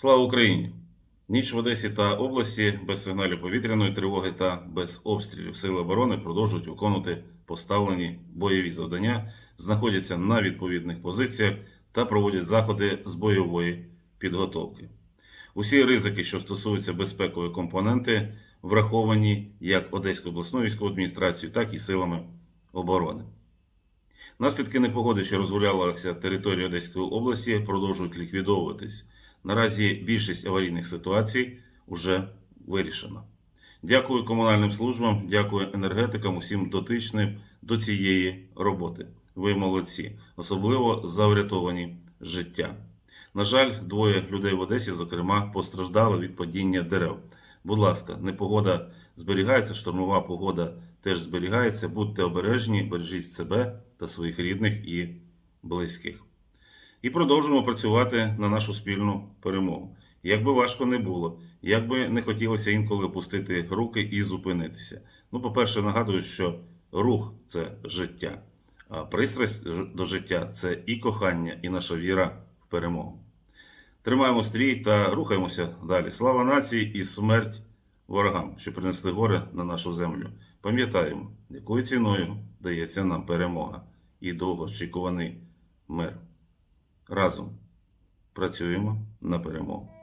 Слава Україні! Ніч в Одесі та області без сигналів повітряної тривоги та без обстрілів Сили оборони продовжують виконувати поставлені бойові завдання, знаходяться на відповідних позиціях та проводять заходи з бойової підготовки. Усі ризики, що стосуються безпекової компоненти, враховані як Одеською обласною військовою адміністрацією, так і силами оборони. Наслідки непогоди, що розгулялася територія Одеської області, продовжують ліквідовуватись. Наразі більшість аварійних ситуацій вже вирішена. Дякую комунальним службам, дякую енергетикам, усім дотичним до цієї роботи. Ви молодці, особливо за врятовані життя. На жаль, двоє людей в Одесі, зокрема, постраждали від падіння дерев. Будь ласка, непогода зберігається, штормова погода теж зберігається. Будьте обережні, бережіть себе та своїх рідних і близьких. І продовжимо працювати на нашу спільну перемогу. Як би важко не було, як би не хотілося інколи опустити руки і зупинитися. Ну, по-перше, нагадую, що рух це життя, а пристрасть до життя це і кохання, і наша віра в перемогу. Тримаємо стрій та рухаємося далі. Слава нації і смерть ворогам, що принесли горе на нашу землю. Пам'ятаємо, якою ціною дається нам перемога і довгоочікуваний мир. Разом працюємо на перемогу.